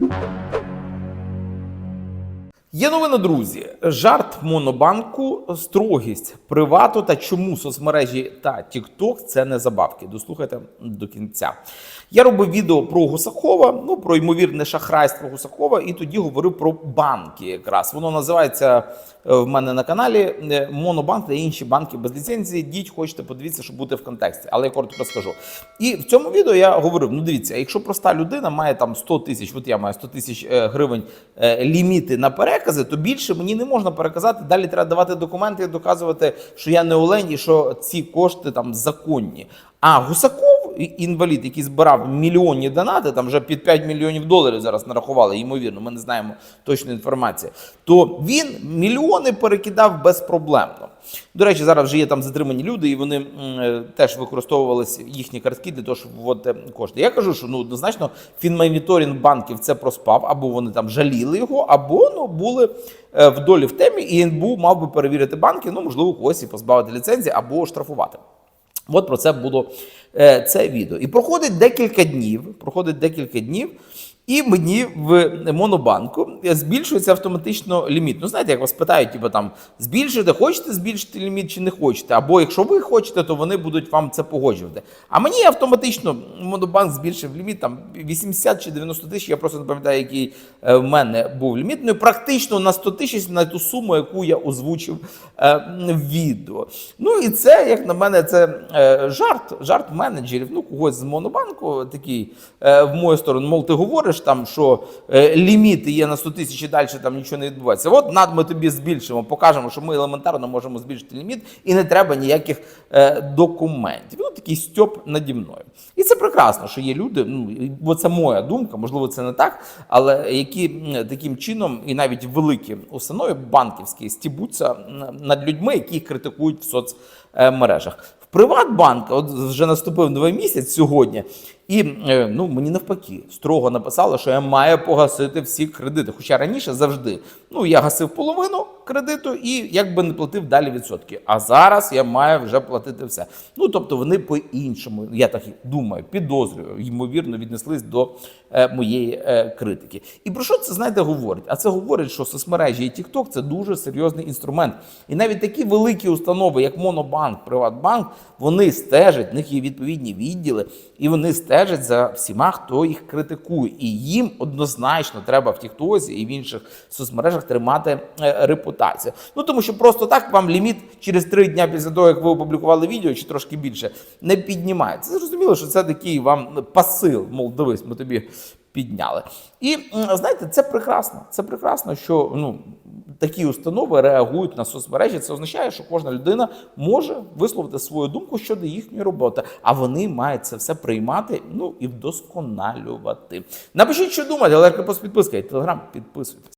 Música Є новина, друзі. Жарт монобанку, строгість привату та чому соцмережі та TikTok – це не забавки. Дослухайте до кінця. Я робив відео про Гусакова, ну про ймовірне шахрайство Гусакова, і тоді говорив про банки. Якраз воно називається е, в мене на каналі е, Монобанк та інші банки без ліцензії. Діть, хочете подивитися, щоб бути в контексті, але я коротко розкажу. І в цьому відео я говорив: ну дивіться, якщо проста людина має там 100 тисяч, от я маю 100 тисяч е, гривень ліміти на перекази, то більше мені не можна переказати. Далі треба давати документи і доказувати, що я не олень і що ці кошти там законні. А Гусаков, інвалід, який збирав мільйонні донати, там вже під 5 мільйонів доларів зараз нарахували, ймовірно, ми не знаємо точної інформації. То він мільйони перекидав безпроблемно. До речі, зараз вже є там затримані люди, і вони е, теж використовувалися їхні картки для того, щоб вводити кошти. Я кажу, що ну однозначно фінмоніторинг банків це проспав, або вони там жаліли його, або ну були е, в долі в темі, і НБУ мав би перевірити банки, ну можливо, когось і позбавити ліцензії або штрафувати. От про це було е, це відео. І проходить декілька днів. Проходить декілька днів, і мені в монобанку збільшується автоматично ліміт. Ну, знаєте, як вас питають, типу там збільшити, хочете збільшити ліміт чи не хочете? Або якщо ви хочете, то вони будуть вам це погоджувати. А мені автоматично монобанк збільшив ліміт там 80 чи 90 тисяч. Я просто не пам'ятаю, який е, в мене був ліміт. Ну практично на 100 тисяч на ту суму, яку я озвучив е, в відео. Ну і це, як на мене, це е, жарт, жарт менеджерів. Ну, когось з монобанку такий е, в мою сторону. Мов, ти говориш там, що е, ліміти є на 100 тисяч і далі там нічого не відбувається. От над ми тобі збільшимо, покажемо, що ми елементарно можемо збільшити ліміт, і не треба ніяких е, документів. Ну, такий стьоп наді мною. І це прекрасно, що є люди. Ну, бо це моя думка, можливо, це не так, але які таким чином і навіть великі установи банківські стібуться над людьми, які їх критикують в соцмережах. В Приватбанк, от вже наступив новий місяць сьогодні, і е, ну мені навпаки строго написали, що я маю погасити всі кредити. Хоча раніше завжди ну я гасив половину кредиту і якби не платив далі відсотки. А зараз я маю вже платити все. Ну тобто вони по-іншому, я так думаю, підозрюю, ймовірно, віднеслись до е, моєї е, критики. І про що це знаєте говорить? А це говорить, що соцмережі і TikTok – це дуже серйозний інструмент. І навіть такі великі установи, як Монобанк, Приватбанк, вони стежать, в них є відповідні відділи, і вони стежать за всіма, хто їх критикує. І їм однозначно треба в Тіктозі і в інших соцмережах тримати е, репутацію. Ну тому що просто так вам ліміт через три дня після того, як ви опублікували відео, чи трошки більше, не піднімається. Зрозуміло, що це такий вам посил, мов дивись, ми тобі підняли. І знаєте, це прекрасно. Це прекрасно, що ну такі установи реагують на соцмережі. Це означає, що кожна людина може висловити свою думку щодо їхньої роботи, а вони мають це все приймати ну і вдосконалювати. Напишіть, що думаєте, але підписка і телеграм підписуйтесь.